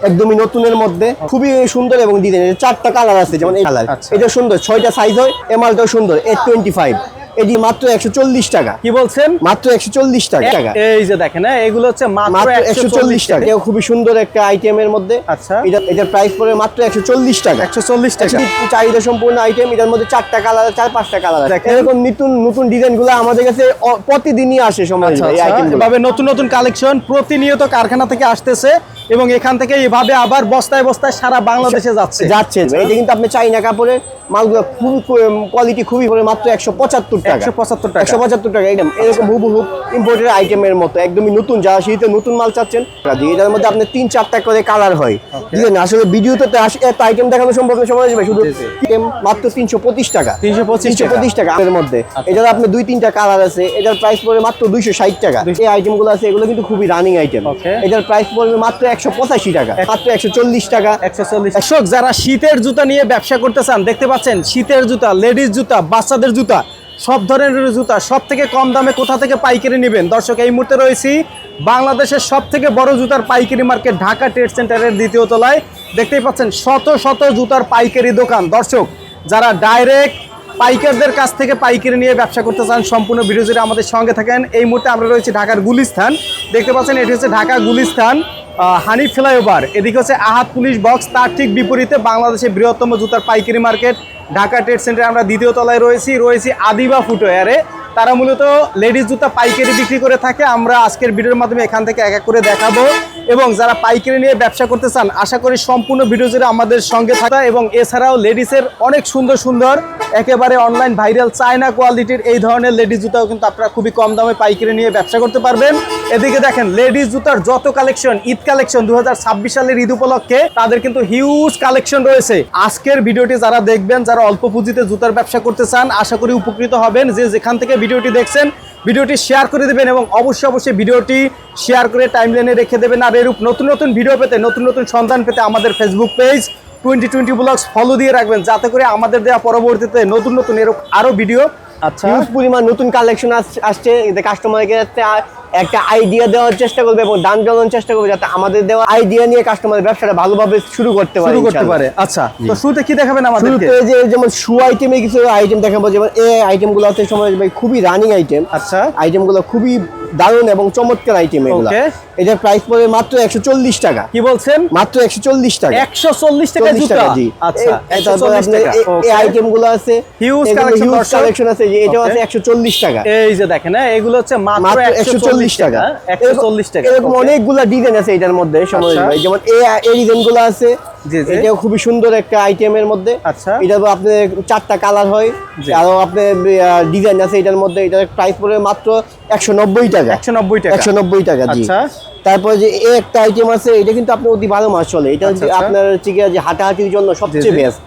একদমই নতুনের মধ্যে খুবই সুন্দর এবং ডিজাইন চারটা কালার আছে যেমন এই কালার আচ্ছা। এটা সুন্দর ছয়টা সাইজ হয় এমআলটাও সুন্দর এ টোয়েন্টি ফাইভ এটি মাত্র একশো চল্লিশ টাকা। কি বলছেন? মাত্র একশো চল্লিশ টাকা। এই যে দেখেন হ্যাঁ এগুলো হচ্ছে মাত্র একশো চল্লিশ টাকা। এটাও খুবই সুন্দর একটা আইটেমের মধ্যে। আচ্ছা। এটা এটার প্রাইস পড়ে মাত্র একশো চল্লিশ টাকা। একশো চল্লিশ টাকা। চাহিদা সম্পূর্ণ আইটেম এটার মধ্যে চারটা কালার চার পাঁচটা কালার আছে। এরকম নতুন নতুন ডিজাইনগুলো আমাদের কাছে প্রতিদিনই আসে সময় আচ্ছা, আচ্ছা। আইটেম এভাবে নতুন নতুন কালেকশন প্রতিনিয়ত কারখানা থেকে আসতেছে এবং এখান থেকে এভাবে আবার বস্তায় বস্তায় সারা বাংলাদেশে যাচ্ছে। যাচ্ছে। এটা কিন্তু আপনি চাইনা কাপড়ের মালগুলো খুবই কোয়ালিটি খুবই মাত্র একশো পঁচাত্তর টাকা। একশো পঁচাত্তর টাকা। একশো পঁচাত্তর টাকা একদম। এরকম হুবহু ইম্পোর্টেড আইটেমের মতো একদমই নতুন যারা শীতে নতুন মাল চাচ্ছেন। এটার মধ্যে আপনি তিন চারটা করে কালার হয়। আসলে ভিডিওতে এত আইটেম দেখানো সম্ভব না সময় আসবে। শুধু মাত্র তিনশো পঁচিশ টাকা। তিনশো। পঁচিশ টাকা। এর মধ্যে। এটার আপনি দুই তিনটা কালার আছে। এটার প্রাইস পড়বে মাত্র দুইশো ষাট টাকা। এই আইটেমগুলো আছে এগুলো কিন্তু খুবই রানিং আইটেম. এটার প্রাইস পড়বে মাত্র একশো পঁচাশি টাকা। মাত্র একশো চল্লিশ টাকা। একশো চল্লিশ যারা শীতের জুতা নিয়ে ব্যবসা করতে চান দেখতে পাচ্ছেন শীতের জুতা লেডিস জুতা বাচ্চাদের জুতা। সব ধরনের জুতা সব থেকে কম দামে কোথা থেকে পাইকারি নেবেন? দর্শক, এই মুহূর্তে রয়েছি বাংলাদেশের সব থেকে বড় জুতার পাইকারি মার্কেট, ঢাকা ট্রেড সেন্টারের দ্বিতীয় তলায়। দেখতেই পাচ্ছেন, শত শত জুতার পাইকারি দোকান। দর্শক, যারা ডাইরেক্ট পাইকারদের কাছ থেকে পাইকারি নিয়ে ব্যবসা করতে চান, সম্পূর্ণ ভিডিও জুড়ে আমাদের সঙ্গে থাকেন। এই মুহূর্তে আমরা রয়েছি ঢাকার গুলিস্থান। দেখতে পাচ্ছেন, এটি হচ্ছে ঢাকা গুলিস্থান। হানি ফ্লাইওভার। এদিকে হচ্ছে আহাত পুলিশ বক্স, তার ঠিক বিপরীতে বাংলাদেশের বৃহত্তম জুতার পাইকারি মার্কেট, ঢাকা ট্রেড সেন্টারে আমরা দ্বিতীয় তলায় রয়েছি। রয়েছি আদিবা ফুটওয়ারে। তারা মূলত লেডিস জুতা পাইকারি বিক্রি করে থাকে। আমরা আজকের ভিডিওর মাধ্যমে এখান থেকে এক এক করে দেখাবো। এবং যারা পাইকারি নিয়ে ব্যবসা করতে চান, আশা করি সম্পূর্ণ ভিডিও জুড়ে আমাদের সঙ্গে থাকা এবং এছাড়াও লেডিসের অনেক সুন্দর সুন্দর, একেবারে অনলাইন ভাইরাল চায়না কোয়ালিটির এই ধরনের লেডিস জুতাও কিন্তু আপনারা খুবই কম দামে পাইকারি নিয়ে ব্যবসা করতে পারবেন। এদিকে দেখেন, লেডিস জুতার যত কালেকশন ঈদ কালেকশন দু হাজার ছাব্বিশ সালের ঈদ উপলক্ষে তাদের কিন্তু হিউজ কালেকশন রয়েছে। আজকের ভিডিওটি যারা দেখবেন, যারা অল্প পুঁজিতে জুতার ব্যবসা করতে চান, আশা করি উপকৃত হবেন যে যেখান থেকে ভিডিওটি দেখছেন ভিডিওটি শেয়ার করে দেবেন এবং অবশ্যই অবশ্যই ভিডিওটি শেয়ার করে টাইমলাইনে রেখে দেবেন। আর এরূপ নতুন নতুন ভিডিও পেতে নতুন নতুন সন্ধান পেতে আমাদের Facebook page twenty twenty blogs follow দিয়ে রাখবেন। যাতে করে আমাদের দেওয়া পরবর্তীতে নতুন নতুন এরকম আরও ভিডিও আচ্ছা। পরিমাণ নতুন কালেকশন আসছে কাস্টমারকে একটা আইডিয়া দেওয়ার চেষ্টা করবে এবং দাম জানানোর চেষ্টা করবে যাতে আমাদের দেওয়া আইডিয়া নিয়ে কাস্টমারের ব্যবসাটা ভালোভাবে শুরু করতে পারে শুরু করতে পারে। আচ্ছা তো শুরুতে কি দেখাবেন আমাদেরকে? শুরুতে যে যেমন শু আইটেমে কিছু আইটেম দেখাবো যেমন এই আইটেমগুলো হচ্ছে সময় ভাই খুবই রানিং আইটেম আচ্ছা। আইটেমগুলো খুবই দারুণ এবং চমৎকার আইটেম এগুলো. এটার প্রাইস পড়বে মাত্র একশো চল্লিশ টাকা। কি বলছেন? মাত্র একশো চল্লিশ টাকা। একশো চল্লিশ টাকা জুতা? জি। আচ্ছা তারপরে টাকা এই- এই Okay. আইটেমগুলো আছে দর্শক। collection আছে এটাও আছে একশো চল্লিশ টাকা। এই যে দেখেন হ্যাঁ এগুলো হচ্ছে মাত্র মাত্র একশো একশো চল্লিশ টাকা একশো চল্লিশ টাকা এরকম. অনেকগুলা ডিজাইন আছে এটার মধ্যে আচ্ছা। ভাই যেমন এই ডিজাইনগুলো আছে। এটাও খুবই সুন্দর একটা আইটেমের মধ্যে আচ্ছা। এটা আপনার চারটা কালার হয় আরও আপনার ডিজাইন আছে এটার মধ্যে এটার প্রাইস পড়বে মাত্র একশো নব্বই টাকা একশো নব্বই টাকা একশো নব্বই টাকা জি আচ্ছা। তারপরে যে একটা আইটেম আছে এটা কিন্তু আপনি অতি ভালো মাস চলে এটা আচ্ছা, আচ্ছা। আপনার হচ্ছে গিয়ে যে হাঁটাহাঁটির জন্য সবচেয়ে। বেস্ট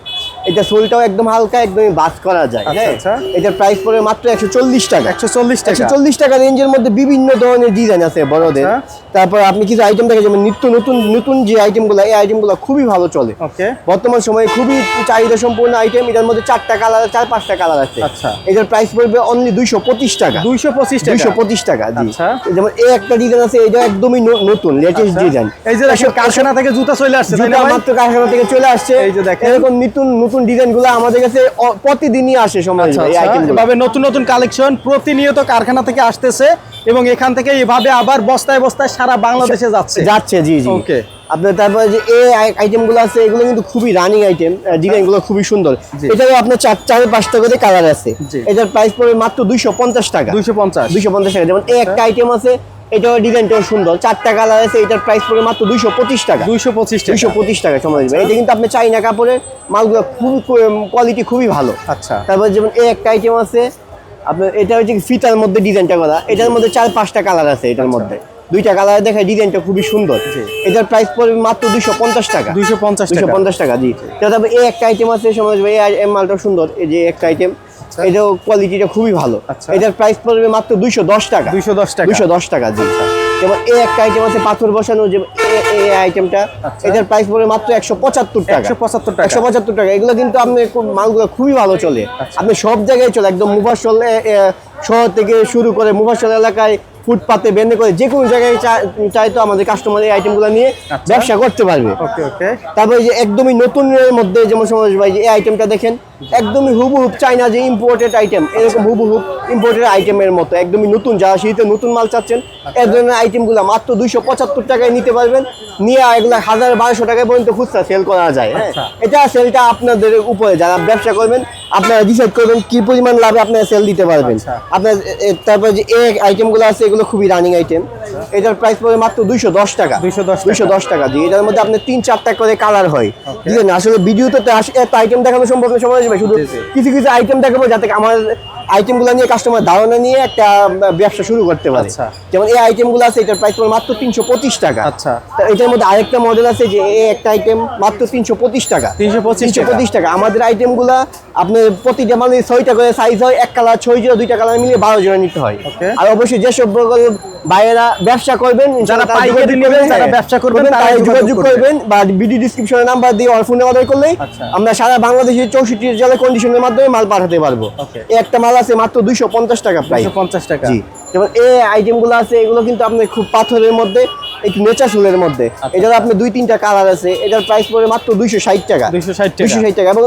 এটা সোলটাও একদম হালকা একদমই বাস করা যায় আচ্ছা, হ্যাঁ? আচ্ছা। এটার প্রাইস পড়বে মাত্র একশো চল্লিশ টাকা। একশো চল্লিশ টাকা। একশো চল্লিশ টাকা রেঞ্জের মধ্যে বিভিন্ন ধরনের ডিজাইন আছে বড়দের। আচ্ছা। তারপর আপনি কিছু আইটেম দেখেন যেমন নিত্য নতুন নতুন যে আইটেমগুলো এই আইটেমগুলো খুবই ভালো চলে। ওকে বর্তমান সময়ে খুবই চাহিদা সম্পূর্ণ আইটেম এটার মধ্যে চারটা কালার চার পাঁচটা কালার আছে। আচ্ছা। এটার প্রাইস পড়বে অনলি দুইশো পঁচিশ টাকা। দুইশো পঁচিশ টাকা। দুইশো পঁচিশ টাকা জি। আচ্ছা। যেমন এই একটা ডিজাইন আছে এটা একদমই নতুন লেটেস্ট। ডিজাইন এই যে কারখানা থেকে জুতা চলে আসছে মাত্র কারখানা থেকে চলে আসছে। এই যে দেখেন। এরকম নতুন নতুন ডিজাইনগুলো আমাদের কাছে প্রতিদিনই আসে সময় আচ্ছা, আচ্ছা। আইটেমগুলো এভাবে নতুন নতুন কালেকশন প্রতিনিয়ত কারখানা থেকে আসতেছে এবং এখান থেকে এভাবে আবার বস্তায় বস্তায় সারা বাংলাদেশে যাচ্ছে। যাচ্ছে জি জি। Okay. আপনার তারপরে যে এই আইটেমগুলো আছে এগুলো কিন্তু খুবই রানিং আইটেম ডিজাইনগুলো খুবই সুন্দর। জি। এটারও আপনার চার চার পাঁচটা করে কালার আছে। এটার প্রাইস পড়বে মাত্র দুইশো পঞ্চাশ টাকা। দুইশো পঞ্চাশ। দুইশো পঞ্চাশ টাকা। যেমন এই একটা আইটেম আছে এটাও ডিজাইনটাও সুন্দর। চারটা কালার আছে এটার প্রাইস পড়বে মাত্র দুইশো পঁচিশ টাকা। দুইশো পঁচিশ দুইশো পঁচিশ টাকা সময় দিবে। এটা কিন্তু আপনি চাইনা কাপড়ের মালগুলো খুবই কোয়ালিটি খুবই ভালো। আচ্ছা। তারপর যেমন এই একটা আইটেম আছে আপনার এটা হচ্ছে ফিতার মধ্যে ডিজাইনটা করা। এটার মধ্যে চার পাঁচটা কালার আছে এটার মধ্যে। দুইটা কালার দেখে ডিজাইনটা খুবই সুন্দর। আচ্ছা। এটার প্রাইস পড়বে মাত্র দুইশো পঞ্চাশ টাকা। দুইশো পঞ্চাশ দুইশো পঞ্চাশ টাকা জি। তারপর এই একটা আইটেম আছে সমাজ ভাই এই মালটা সুন্দর। এই যে একটা আইটেম এটাও কোয়ালিটিটা খুবই ভালো। আচ্ছা। এটার প্রাইস পড়বে মাত্র দুইশো দশ টাকা। দুইশো দশ টাকা। দুইশো দশ টাকা জি। যেমন এই একটা আইটেম আছে পাথর বসানো যে এই আইটেমটা আচ্ছা। এটার প্রাইস পড়বে মাত্র একশো পঁচাত্তর টাকা। একশো পঁচাত্তর টাকা। একশো পঁচাত্তর টাকা। এগুলো কিন্তু আপনি মালগুলো খুবই ভালো চলে। আচ্ছা। আপনি সব জায়গায় চলে একদম মুফাসল শহর থেকে শুরু করে মুফাসল এলাকায় ফুটপাতে বেঁধে করে যে কোনো জায়গায় চাই তো আমাদের কাস্টমার এই আইটেমগুলো নিয়ে আচ্ছা। ব্যবসা করতে পারবে। তারপরে যে একদমই নতুনের মধ্যে যেমন সমাজ ভাই যে এই আইটেমটা দেখেন একদমই হুবহুব চাইনা যে ইম্পোর্টেড আইটেম এরকম হুবহুব ইম্পোর্টেড আইটেমের মতো একদমই নতুন যারা শীতে নতুন মাল চাচ্ছেন এই ধরনের আইটেমগুলো মাত্র দুইশো পঁচাত্তর টাকায় নিতে পারবেন নিয়ে এগুলো হাজার বারোশো টাকায় পর্যন্ত খুচরা সেল করা যায় হ্যাঁ? আচ্ছা। এটা সেলটা আপনাদের উপরে যারা ব্যবসা করবেন আপনারা ডিসাইড করবেন কি পরিমাণ লাভে আপনারা সেল দিতে পারবেন। আচ্ছা। আপনার এ- এ- তারপরে যে এই আইটেমগুলো আছে এগুলো খুবই রানিং আইটেম এটার প্রাইস পড়বে মাত্র দুইশো দশ টাকা। 210 দুইশো দশ টাকা দিয়ে এটার মধ্যে আপনার তিন চারটা করে কালার হয়। বুঝলেন আসলে ভিডিওতে এত আইটেম দেখানো সম্ভব না সময় আসবে শুধু। কিছু কিছু আইটেম দেখাবো যাতে আমার আইটেমগুলো নিয়ে কাস্টমার ধারণা নিয়ে একটা ব্যবসা শুরু করতে পারে আচ্ছা। যেমন এই আইটেমগুলো আছে এটার প্রাইস পড়বে মাত্র তিনশো পঁচিশ টাকা আচ্ছা। তা এটার মধ্যে আরেকটা মডেল আছে যে এই একটা আইটেম মাত্র তিনশো পঁচিশ টাকা তিনশো। পঁচিশ টাকা আমাদের আইটেম আইটেমগুলো আপনার প্রতিটা মানে ছয়টা করে সাইজ হয় এক কালার ছয় জোড়া দুইটা কালার মিলিয়ে বারো জোড়া নিতে হয় আর অবশ্যই যেসব ভাইয়েরা ব্যবসা করবেন যারা পাইকারি নেবেন, যারা হ্যাঁ, ব্যবসা করবেন, করবেন, তারাই যোগাযোগ করবেন। বা ভিডিও ডিসক্রিপশনে নাম্বার দিয়ে আর ফোনে অর্ডার করলেই আচ্ছা। আমরা সারা বাংলাদেশের চৌষট্টি জেলার কন্ডিশনের মাধ্যমে মাল পাঠাতে পারব. একটা মাল আছে মাত্র দুইশো পঞ্চাশ টাকা দুশো পঞ্চাশ টাকা জি যেমন এই আইটেমগুলো আছে এগুলো কিন্তু আপনার খুব পাথরের মধ্যে একটু নেচার ফুলের মধ্যে আচ্ছা। এটার আপনার দুই তিনটা কালার আছে এটার প্রাইস পড়ে মাত্র দুইশো ষাট টাকা 260 টাকা। দুইশো ষাট টাকা এবং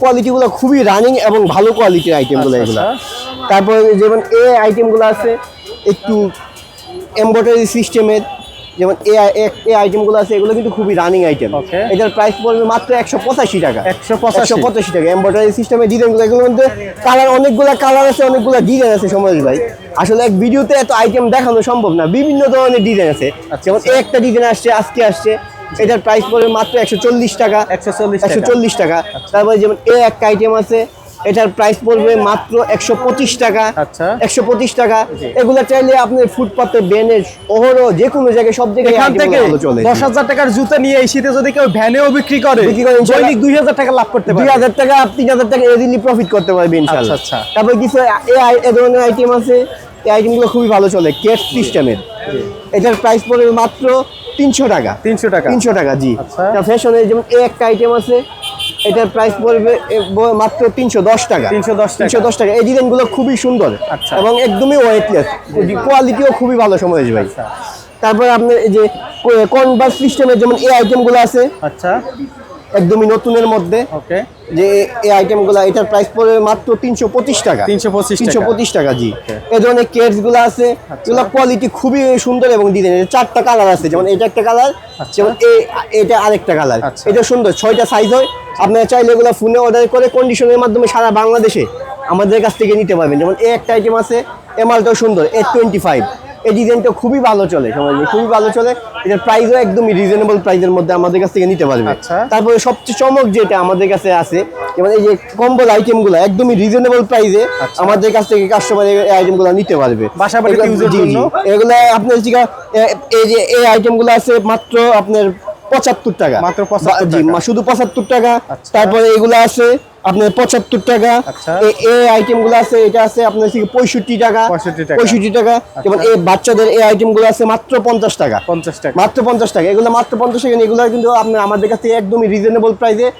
কোয়ালিটি গুলো খুবই রানিং এবং ভালো কোয়ালিটির আইটেমগুলো এগুলো। তারপরে যেমন এই আইটেমগুলো আছে একটু এমব্রয়ডারি সিস্টেমের যেমন এই এই আইটেমগুলো আছে এগুলো কিন্তু খুবই রানিং আইটেম এটার প্রাইস পড়বে মাত্র একশো পঁচাশি টাকা। 185 একশো পঁচাশি টাকা। এমব্রয়ডারি সিস্টেমের ডিজাইনগুলো এগুলোর মধ্যে কালার অনেকগুলো কালার আছে অনেকগুলো ডিজাইন আছে সমাজ ভাই। আসলে এক ভিডিওতে এত আইটেম দেখানো সম্ভব না বিভিন্ন ধরনের ডিজাইন আছে। যেমন এই একটা ডিজাইন আসছে আজকে আসছে। এটার প্রাইস পড়বে মাত্র একশো চল্লিশ টাকা। 140 একশো টাকা। চল্লিশ টাকা। তারপরে যেমন এ একটা আইটেম আছে এটার প্রাইস পড়বে মাত্র একশো পঁচিশ টাকা। আচ্ছা। একশো পঁচিশ টাকা। এগুলো চাইলে আপনি ফুটপাতে বেনের ওহরো যে কোনো জায়গায় সব জায়গায় এখান থেকে দশ হাজার টাকার জুতা নিয়ে এই শীতে যদি কেউ ভ্যানেও বিক্রি করে দৈনিক দুই হাজার টাকা লাভ করতে দুই হাজার টাকা তিন হাজার টাকা এদিনই প্রফিট করতে পারবে ইনশাল্লাহ আচ্ছা, আচ্ছা। তারপর কিছু এ ধরনের আইটেম আছে। এই আইটেমগুলো খুবই ভালো চলে কেট সিস্টেমের এটার প্রাইস পড়বে মাত্র তিনশো টাকা। তিনশো টাকা। তিনশো টাকা জি। ফ্যাশনের যেমন একটা আইটেম আছে এটার প্রাইস পড়বে মাত্র তিনশো দশ টাকা। তিনশো দশ তিনশো দশ টাকা। এই ডিজাইনগুলো খুবই সুন্দর আচ্ছা। এবং একদমই ওয়েটলেস কোয়ালিটিও খুবই ভালো সময় ভাই। আচ্ছা। তারপরে আপনার এই যে কনভার্স সিস্টেমের যেমন এই আইটেমগুলো আছে আচ্ছা। একদমই নতুনের মধ্যে ওকে। যে এই আইটেমগুলো এটার প্রাইস পড়বে মাত্র তিনশো পঁচিশ টাকা। 325 তিনশো পঁচিশ টাকা জি। এ ধরনের কেটসগুলো আছে এগুলো কোয়ালিটি খুবই সুন্দর এবং ডিজাইন চারটা কালার আছে যেমন এটা একটা কালার আচ্ছা। যেমন এটা আরেকটা কালার আচ্ছা। এটা সুন্দর ছয়টা সাইজ হয় আপনারা চাইলে এগুলো ফোনে অর্ডার করে কন্ডিশনের মাধ্যমে সারা বাংলাদেশে আমাদের কাছ থেকে নিতে পারবেন যেমন এই একটা আইটেম আছে এ মালটাও সুন্দর এ টোয়েন্টি ফাইভ এই ডিজাইনটা খুবই ভালো চলে সমাজে খুবই ভালো চলে এটার প্রাইসও একদমই রিজনেবল প্রাইসের মধ্যে আমাদের কাছ থেকে নিতে পারবে আচ্ছা। তারপরে সবচেয়ে চমক যেটা আমাদের কাছে আছে যেমন এই যে কম্বল আইটেমগুলো একদমই রিজনেবল প্রাইসে আচ্ছা। আমাদের কাছ থেকে কাস্টমার এই আইটেমগুলো নিতে পারবে। এগুলো আপনার এই যে এই আইটেমগুলো আছে মাত্র আপনার পঁচাত্তর টাকা। মাত্র জি, শুধু পঁচাত্তর টাকা। আচ্ছা। তারপরে এগুলো আছে আপনার পঁচাত্তর টাকা। এই এ- গুলো আছে এটা আছে আপনার থেকে পঁয়ষট্টি টাকা। পঁয়ষট্টি টাকা। যেমন এই বাচ্চাদের এই আইটেমগুলো আছে মাত্র পঞ্চাশ টাকা। পঞ্চাশ টাকা। মাত্র পঞ্চাশ টাকা। এগুলো মাত্র পঞ্চাশ টাকা। এগুলো কিন্তু আপনার আমাদের কাছে একদমই রিজনেবল প্রাইসে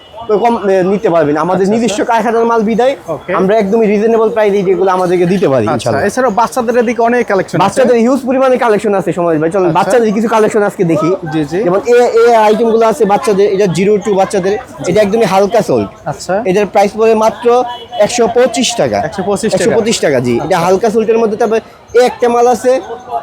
কম নিতে পারবেন। আমাদের নিজস্ব কারখানার মাল বিদায় আচ্ছা, আমরা একদমই রিজনেবল প্রাইসে এগুলো আমাদেরকে দিতে পারি আচ্ছা ইনশাআল্লাহ। এছাড়াও বাচ্চাদের এদিকে অনেক কালেকশন বাচ্চাদের হিউজ পরিমাণে কালেকশন আছে সমাজ ভাই। চলুন আচ্ছা। বাচ্চাদের কিছু কালেকশন আজকে দেখি। যেমন এই এই আইটেমগুলো আছে বাচ্চাদের এটা জিরো টু বাচ্চাদের এটা একদমই হালকা সোল্ড আচ্ছা। এটার প্রাইস পড়ে মাত্র একশো পঁচিশ টাকা। 125 একশো টাকা। পঁচিশ টাকা জি। এটা হালকা সোল্টের মধ্যে তারপরে এই একটা মাল আছে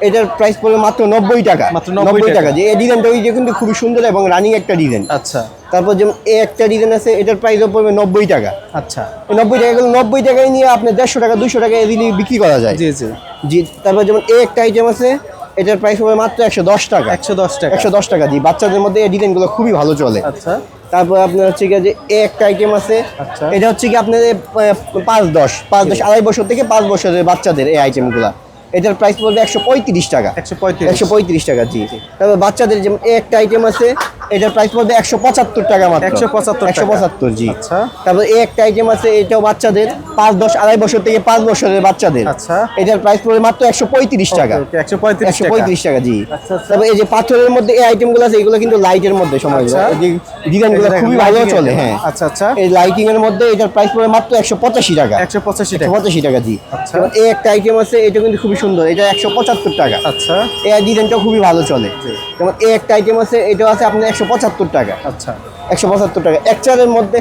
এটার প্রাইস পড়বে মাত্র নব্বই টাকা। মাত্র নব্বই টাকা। টাকা যে এই ডিজাইনটা ওই যে কিন্তু খুবই সুন্দর এবং রানিং একটা ডিজাইন আচ্ছা। তারপর যেমন এই একটা ডিজাইন আছে এটার প্রাইসও পড়বে নব্বই টাকা। আচ্ছা। নব্বই টাকা নব্বই টাকায় নিয়ে আপনি দেড়শো টাকা দুশো টাকা এদিকে বিক্রি করা যায়। জি জি। জি তারপর যেমন এই একটা আইটেম আছে এটার প্রাইস হবে মাত্র একশো দশ টাকা। একশো দশ টাকা। একশো দশ টাকা জি বাচ্চাদের মধ্যে এই ডিজাইনগুলো খুবই ভালো চলে। আচ্ছা। তারপর আপনার হচ্ছে গিয়ে যে এই একটা আইটেম আছে আচ্ছা। এটা হচ্ছে কি আপনার পাঁচ দশ পাঁচ দশ আড়াই বছর থেকে পাঁচ বছরের বাচ্চাদের এই আইটেমগুলো এটার প্রাইস পড়বে একশো পঁয়ত্রিশ টাকা। একশো পঁয়ত্রিশ। একশো পঁয়ত্রিশ টাকা জি তারপর বাচ্চাদের যেমন এই একটা আইটেম আছে এটার প্রাইস পড়বে একশো পঁচাত্তর টাকা মাত্র। 175 একশো পঁচাত্তর জি। আচ্ছা। তারপর এই একটা আইটেম আছে এটাও বাচ্চাদের পাঁচ দশ আড়াই বছর থেকে পাঁচ বছরের বাচ্চাদের। আচ্ছা। এটার প্রাইস পড়বে মাত্র একশো পঁয়ত্রিশ টাকা। একশো পঁয়ত্রিশ একশো টাকা পঁয়ত্রিশ টাকা জি। আচ্ছা, আচ্ছা। তারপর এই যে পাথরের মধ্যে এই আইটেমগুলো আছে এগুলো কিন্তু লাইটের মধ্যে সময় আচ্ছা। ডিজাইনগুলো এই খুবই ভালো চলে হ্যাঁ। আচ্ছা আচ্ছা। এই লাইটিং এর মধ্যে এটার প্রাইস পড়বে মাত্র একশো পঁচাশি টাকা। একশো পঁচাশি টাকা। পঁচাশি টাকা জি। আচ্ছা। এই একটা আইটেম আছে এটা কিন্তু খুবই সুন্দর সুন্দর এটা একশো পঁচাত্তর টাকা। আচ্ছা। এই ডিজাইনটা খুবই ভালো চলে। যেমন এই একটা আইটেম আছে এটা আছে আপনার একশো পঁচাত্তর টাকা। আচ্ছা। একশো পঁচাত্তর টাকা। এক চারের মধ্যে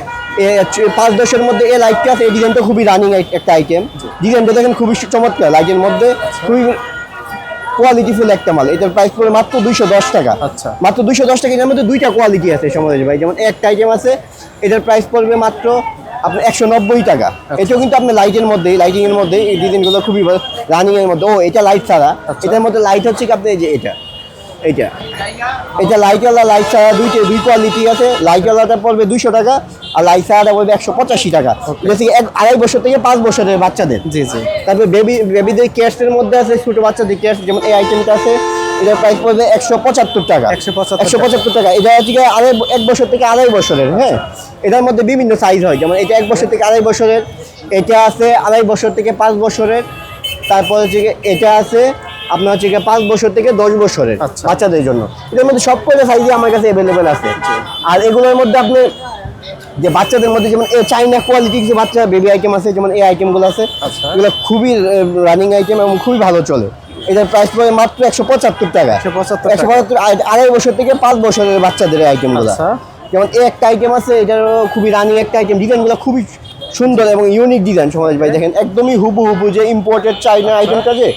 পাঁচ দশের মধ্যে এই লাইটটা আছে। এই ডিজাইনটা খুবই রানিং একটা আইটেম ডিজাইনটা দেখেন খুবই চমৎকার। লাইটের মধ্যে খুবই কোয়ালিটিফুল একটা মাল। এটার প্রাইস পড়ে মাত্র দুইশো দশ টাকা। আচ্ছা। মাত্র দুইশো দশ টাকা। এটার মধ্যে দুইটা কোয়ালিটি আছে সমাজ ভাই। যেমন একটা আইটেম আছে এটার প্রাইস পড়বে মাত্র আপনার একশো নব্বই টাকা। এটাও কিন্তু আপনার লাইটের মধ্যে লাইটিং এর মধ্যে এই ডিজাইনগুলো খুবই রানিং এর মধ্যে। ও এটা লাইট ছাড়া। এটার মধ্যে লাইট হচ্ছে কি আপনি যে এটা। এইটা। এটা লাইটওয়ালা লাইট ছাড়া দুইটা দুই কোয়ালিটি আছে। লাইটওয়ালাটা পড়বে দুইশো টাকা আর লাইট ছাড়াটা পড়বে একশো পঁচাশি টাকা। বেশি এক আড়াই বছর থেকে পাঁচ বছরের বাচ্চাদের। জি জি। তারপরে বেবি বেবিদের ক্যাশের মধ্যে আছে ছোটো বাচ্চাদের ক্যাশ যেমন এই আইটেমটা আছে এটার প্রাইস পড়বে একশো পঁচাত্তর টাকা। 175 একশো পঁচাত্তর টাকা। এটা হচ্ছে আড়াই এক বছর থেকে আড়াই বছরের হ্যাঁ? এটার মধ্যে বিভিন্ন সাইজ হয়। যেমন এটা এক বছর থেকে আড়াই বছরের এটা আছে আড়াই বছর থেকে পাঁচ বছরের তারপর হচ্ছে এটা আছে আপনার হচ্ছে পাঁচ বছর থেকে দশ বছরের আচ্ছা। বাচ্চাদের জন্য। এটার মধ্যে সব কটা সাইজই আমার কাছে অ্যাভেলেবেল আছে। আর এগুলোর মধ্যে আপনি যে বাচ্চাদের মধ্যে যেমন চাইনা কোয়ালিটি কিছু বাচ্চা বেবি আইটেম আছে যেমন এই আইটেমগুলো আছে আচ্ছা। এগুলো খুবই রানিং আইটেম এবং খুবই ভালো চলে। এটার প্রাইস পড়ে মাত্র একশো পঁচাত্তর টাকা। 175 একশো পঁচাত্তর আড়াই বছর থেকে পাঁচ বছরের বাচ্চাদের আইটেমগুলো আচ্ছা। যেমন এই একটা আইটেম আছে এটারও খুবই রানিং একটা আইটেম ডিজাইনগুলো খুবই সুন্দর এবং ইউনিক ডিজাইন সমাজ ভাই দেখেন একদমই হুবু হুবু যে ইম্পোর্টেড চাইনা আইটেমটা যে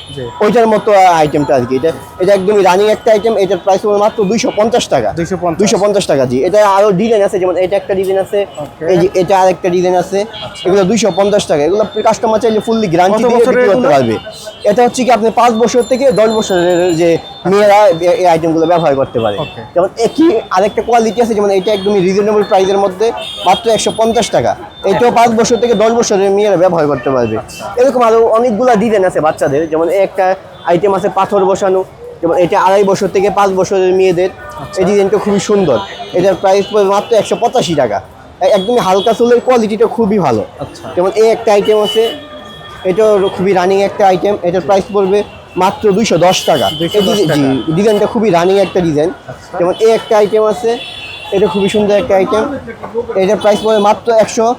ওইটার মতো আইটেমটা আর কি। এটা এটা একদমই রানিং একটা আইটেম এটার প্রাইস হবে মাত্র দুইশো পঞ্চাশ টাকা। 250 দুইশো পঞ্চাশ টাকা জি। এটা আরও ডিজাইন আছে যেমন এটা একটা ডিজাইন আছে এই যে এটা আর একটা ডিজাইন আছে এগুলো দুইশো পঞ্চাশ টাকা। এগুলো কাস্টমার চাইলে ফুললি গ্যারান্টি কত দিয়ে বিক্রি করতে পারবে। এটা হচ্ছে কি আপনি পাঁচ বছর থেকে দশ বছরের যে মেয়েরা এই আইটেমগুলো ব্যবহার করতে পারে। যেমন একই আরেকটা কোয়ালিটি আছে যেমন এটা একদমই রিজনেবল প্রাইসের মধ্যে মাত্র একশো পঞ্চাশ টাকা। এটাও পাঁচ বছর থেকে দশ বছরের মেয়েরা ব্যবহার করতে পারবে। এরকম আরও অনেকগুলো ডিজাইন আছে বাচ্চাদের। যেমন একটা আইটেম আছে পাথর বসানো। যেমন এটা আড়াই বছর থেকে পাঁচ বছরের মেয়েদের। এই ডিজাইনটা খুবই সুন্দর। এটার প্রাইস পড়বে মাত্র একশো পঁচাশি টাকা। একদমই হালকা চুলের কোয়ালিটিটা খুবই ভালো। আচ্ছা। যেমন এই একটা আইটেম আছে এটাও খুবই রানিং একটা আইটেম এটার প্রাইস পড়বে মাত্র দুইশো দশ টাকা। 210 এই ডিজাইন- জি, ডিজাইনটা খুবই রানিং একটা ডিজাইন আচ্ছা। যেমন এই একটা আইটেম আছে এটা খুবই সুন্দর একটা আইটেম এটার প্রাইস পড়বে মাত্র একশো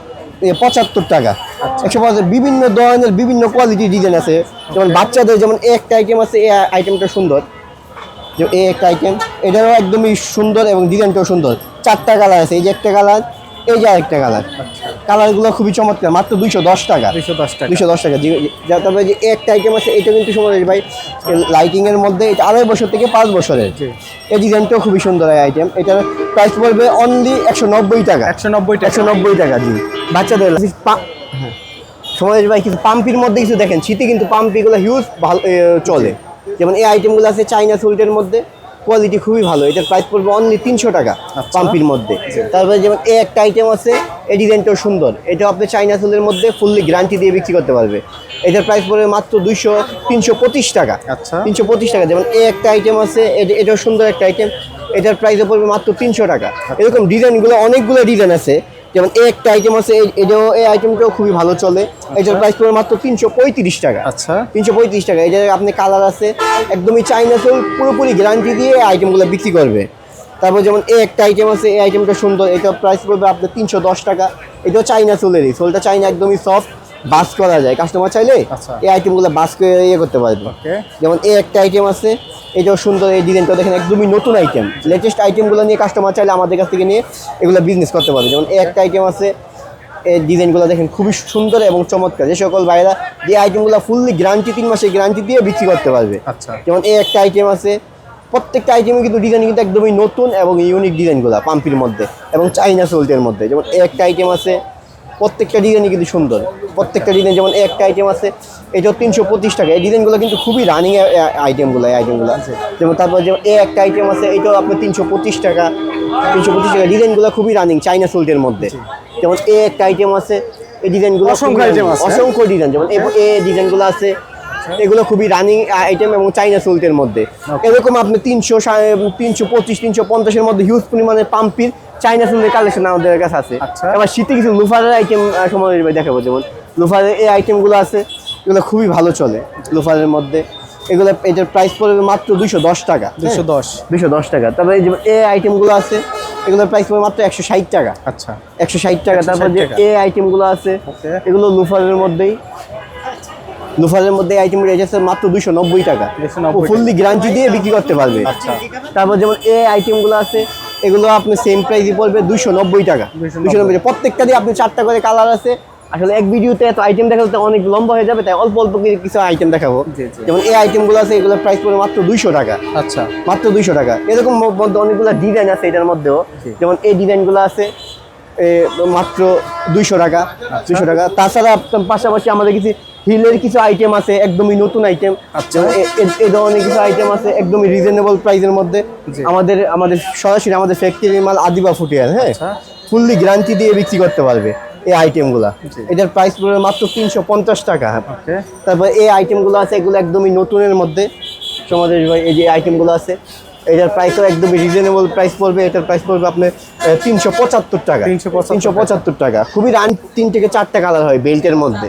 পঁচাত্তর টাকা। আচ্ছা। একশো পঁচাত্তর বিভিন্ন ধরনের বিভিন্ন কোয়ালিটির ডিজাইন আছে। যেমন বাচ্চাদের যেমন এই একটা আইটেম আছে এই আইটেমটা সুন্দর। যে এই একটা আইটেম এটারও একদমই সুন্দর এবং ডিজাইনটাও সুন্দর। চারটা কালার আছে এই যে একটা কালার এই যে আরেকটা কালার কালারগুলো খুবই চমৎকার মাত্র দুইশো দশ টাকা। 210 টাকা। দুইশো দশ টাকা। জি জি। যা- তারপরে যে একটা আইটেম আছে এটা কিন্তু সময় ভাই লাইটিং এর মধ্যে এটা আড়াই বছর থেকে পাঁচ বছরের। এই ডিজাইনটাও খুবই সুন্দর আইটেম এটার প্রাইস পড়বে অনলি একশো নব্বই টাকা। 190 টাকা। একশো নব্বই টাকা জি। বাচ্চাদের হ্যাঁ। সময় ভাই কিছু পাম্পির মধ্যে কিছু দেখেন শীতে কিন্তু পাম্পিগুলো হিউজ ভালো চলে। যেমন এই আইটেমগুলো আছে চাইনা সুলটের মধ্যে। কোয়ালিটি খুবই ভালো। এটার প্রাইস পড়বে অনলি তিনশো টাকা আচ্ছা। পাম্পির মধ্যে। তারপরে যেমন এ একটা আইটেম আছে এই ডিজাইনটাও সুন্দর। এটা আপনি চাইনা সুলের মধ্যে ফুললি গ্যারান্টি দিয়ে বিক্রি করতে পারবে। এটার প্রাইস পড়বে মাত্র দুইশো তিনশো পঁচিশ টাকা। আচ্ছা। তিনশো পঁচিশ টাকা। যেমন এ একটা আইটেম আছে এটা- এটাও সুন্দর একটা আইটেম এটার প্রাইসও পড়বে মাত্র তিনশো টাকা। এরকম ডিজাইনগুলো অনেকগুলো ডিজাইন আছে। যেমন এই একটা আইটেম আছে এটাও এই আইটেমটাও খুবই ভালো চলে। এটার প্রাইস পড়বে মাত্র তিনশো পঁয়ত্রিশ টাকা। আচ্ছা। তিনশো পঁয়ত্রিশ টাকা। এটা আপনি কালার আছে একদমই চাইনা সেল পুরোপুরি গ্যারান্টি দিয়ে এই আইটেমগুলো বিক্রি করবে। তারপর যেমন এই একটা আইটেম আছে এই আইটেমটা সুন্দর। এটা প্রাইস পড়বে আপনার তিনশো দশ টাকা। এটাও চাইনা সোলেরই সোলটা চাইনা একদমই সফট বাস করা যায়। কাস্টমার চাইলে আচ্ছা। এই আইটেমগুলো বাস করে ইয়ে করতে পারবে। যেমন এই একটা আইটেম আছে এটাও সুন্দর এই ডিজাইনটা দেখেন একদমই নতুন আইটেম লেটেস্ট আইটেমগুলো নিয়ে কাস্টমার চাইলে আমাদের কাছ থেকে নিয়ে এগুলো বিজনেস করতে পারবে। যেমন এই একটা আইটেম আছে এই ডিজাইনগুলো দেখেন খুবই সুন্দর এবং চমৎকার। যে সকল ভাইরা যে আইটেমগুলো ফুললি গ্যারান্টি তিন মাসের গ্যারান্টি দিয়ে বিক্রি করতে পারবে। আচ্ছা। যেমন এই একটা আইটেম আছে প্রত্যেকটা আইটেমে কিন্তু ডিজাইন কিন্তু একদমই নতুন এবং ইউনিক ডিজাইনগুলো পাম্পির মধ্যে এবং চাইনা সোল্টের মধ্যে। যেমন এই একটা আইটেম আছে প্রত্যেকটা ডিজাইনই কিন্তু সুন্দর। প্রত্যেকটা ডিজাইন যেমন একটা আইটেম আছে এটাও তিনশো পঁচিশ টাকা। এই ডিজাইনগুলো কিন্তু খুবই রানিং আইটেমগুলো এই আইটেমগুলো যেমন তারপর যেমন এই একটা আইটেম আছে এটাও আপনার তিনশো পঁচিশ টাকা। তিনশো পঁচিশ টাকা। ডিজাইনগুলো খুবই রানিং চাইনা সোল্টের মধ্যে। যেমন এ একটা আইটেম আছে এই ডিজাইনগুলো অসংখ্য আছে, হ্যাঁ? অসংখ্য ডিজাইন যেমন এই- এই ডিজাইনগুলো আছে এগুলো খুবই রানিং আইটেম এবং চাইনা সোল্টের মধ্যে। এরকম আপনি তিনশো তিনশো পঁচিশ তিনশো পঞ্চাশের মধ্যে হিউজ পরিমাণে পাম্পির চাইনা সোলের কালেকশন আমাদের কাছে আছে। আচ্ছা। এবার শীতে কিছু লুফারের আইটেম সময় দেখাবো যেমন লুফারের এই আইটেমগুলো আছে এগুলো খুবই ভালো চলে লুফারের মধ্যে। এগুলো এটার প্রাইস পড়বে মাত্র দুইশো দশ টাকা দুশো দশ। দুইশো দশ টাকা। তারপরে এই যে এই আইটেমগুলো আছে এগুলোর প্রাইস পড়বে মাত্র একশো ষাট টাকা। আচ্ছা। একশো ষাট টাকা। তারপর যে এ আইটেমগুলো আছে এগুলো লুফারের মধ্যেই লুফারের মধ্যে আইটেম রেট মাত্র দুশো নব্বই টাকা। ফুললি গ্যারান্টি দিয়ে বিক্রি করতে পারবে। আচ্ছা। তারপর যেমন এই আইটেমগুলো আছে এগুলো আপনি সেম প্রাইসই পড়বে দুশো নব্বই টাকা। 290 দুশো নব্বই প্রত্যেকটা দিয়ে আপনি চারটা করে কালার আছে। আসলে এক ভিডিওতে এত আইটেম দেখালে অনেক লম্বা হয়ে যাবে তাই অল্প অল্প কিছু আইটেম দেখাবো। যেমন এই আইটেমগুলো আছে এগুলো প্রাইস পড়বে মাত্র দুইশো টাকা। আচ্ছা। মাত্র দুইশো টাকা। এরকম মধ্যে অনেকগুলো ডিজাইন আছে এটার মধ্যেও। যেমন এই ডিজাইনগুলো আছে এ, মাত্র দুইশো টাকা আচ্ছা। দুইশো টাকা। তাছাড়া পাশাপাশি আমাদের কিছু হিলের কিছু আইটেম আছে একদমই নতুন আইটেম আচ্ছা। এই ধরনের কিছু আইটেম আছে একদমই রিজনেবল প্রাইসের মধ্যে। আমাদের আমাদের সরাসরি আমাদের ফ্যাক্টরির মাল আদিবা ফুটিয়ার হ্যাঁ? আচ্ছা। ফুললি গ্যারান্টি দিয়ে বিক্রি করতে পারবে এই আইটেমগুলা। এটার প্রাইস পড়বে মাত্র তিনশো পঞ্চাশ টাকা। তারপর এই আইটেমগুলো আছে এগুলো একদমই নতুনের মধ্যে। সমাজের ভাই এই যে আইটেমগুলো আছে এটার প্রাইসও একদমই রিজনেবল প্রাইস পড়বে। এটার প্রাইস পড়বে আপনার তিনশো পঁচাত্তর টাকা। 375 তিনশো পঁচাত্তর টাকা। খুবই রান তিন থেকে চারটা কালার হয় বেল্টের মধ্যে।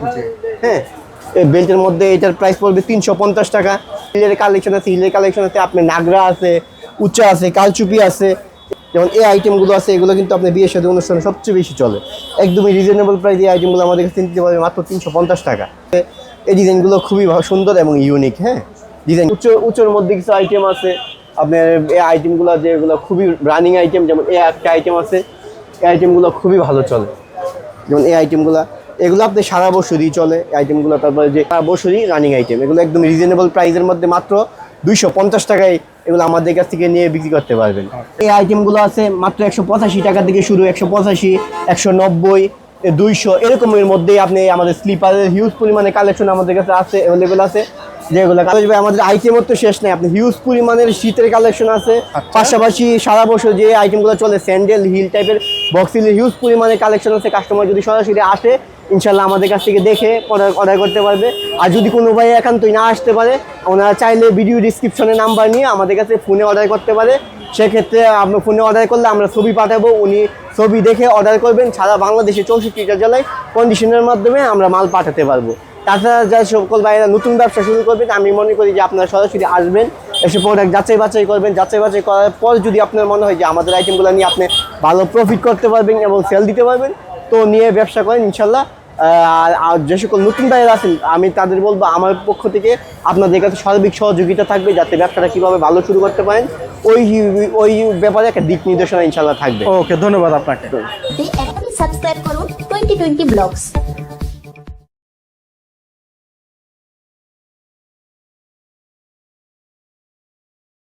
হ্যাঁ? বেল্টের মধ্যে এটার প্রাইস পড়বে তিনশো পঞ্চাশ টাকা। হিলের কালেকশন আছে হিলের কালেকশন আছে, আপনার নাগরা আছে, উচ্চা আছে, কালচুপি আছে। যেমন এই আইটেমগুলো আছে, এগুলো কিন্তু আপনার বিয়ের সাথে অনুষ্ঠানে সবচেয়ে বেশি চলে। একদমই রিজনেবল প্রাইস এই আইটেমগুলো আমাদের কাছে নিতে পারবে মাত্র তিনশো পঞ্চাশ টাকা। এই ডিজাইনগুলো খুবই সুন্দর এবং ইউনিক হ্যাঁ? ডিজাইন উচ্চ, উচ্চর মধ্যে কিছু আইটেম আছে। আপনার এই আইটেমগুলো যেগুলো খুবই রানিং আইটেম যেমন এই একটা আইটেম আছে, এই আইটেমগুলো খুবই ভালো চলে। যেমন এই আইটেমগুলো এগুলো আপনি সারা বছরই চলে আইটেমগুলো তারপরে যে সারা বছরই রানিং আইটেম এগুলো একদম রিজনেবল প্রাইসের মধ্যে মাত্র দুইশো পঞ্চাশ টাকায় এগুলো আমাদের কাছ থেকে নিয়ে বিক্রি করতে পারবেন। এই আইটেমগুলো আছে মাত্র একশো পঁচাশি টাকা থেকে শুরু একশো পঁচাশি একশো নব্বই দুইশো এরকমের মধ্যেই আপনি আমাদের স্লিপারের হিউজ পরিমাণে কালেকশন আমাদের কাছে আছে অ্যাভেলেবেল আছে। যেগুলো কালেজ ভাই আমাদের আইটেমের তো শেষ নেই আপনি হিউজ পরিমাণের শীতের কালেকশন আছে। পাশাপাশি সারা বছর যে আইটেমগুলো চলে স্যান্ডেল হিল টাইপের বক্সিলের হিউজ পরিমাণে কালেকশন আছে কাস্টমার যদি সরাসরি আসে ইনশাল্লাহ আমাদের কাছ থেকে দেখে অর্ডার করতে পারবে। আর যদি কোনো ভাই একান্তই না আসতে পারে, ওনারা চাইলে ভিডিও ডিসক্রিপশনে নাম্বার নিয়ে আমাদের কাছে ফোনে অর্ডার করতে পারে। সেক্ষেত্রে আপনি ফোনে অর্ডার করলে আমরা ছবি পাঠাবো, উনি ছবি দেখে অর্ডার করবেন। সারা বাংলাদেশে চৌষট্টিটা জেলায় কন্ডিশনের মাধ্যমে আমরা মাল পাঠাতে পারব। তাছাড়া যা সকল ভাইয়েরা নতুন ব্যবসা শুরু করবেন, আমি মনে করি যে আপনারা সরাসরি আসবেন, এসে প্রোডাক্ট যাচাই বাছাই করবেন। যাচাই বাছাই করার পর যদি আপনার মনে হয় যে আমাদের আইটেমগুলো নিয়ে আপনি ভালো প্রফিট করতে পারবেন এবং সেল দিতে পারবেন, তো নিয়ে ব্যবসা করেন ইনশাল্লাহ যে সকল নতুন ভাইয়েরা আছেন আমি তাদের বলব আমার পক্ষ থেকে আপনাদের কাছে সার্বিক সহযোগিতা থাকবে যাতে ব্যবসাটা কীভাবে ভালো শুরু করতে পারেন। ওই ওই ব্যাপারে একটা দিক নির্দেশনা ইনশাল্লাহ থাকবে। ওকে ধন্যবাদ আপনাকে। সাবস্ক্রাইব করুন টোয়েন্টি টোয়েন্টি ব্লগস।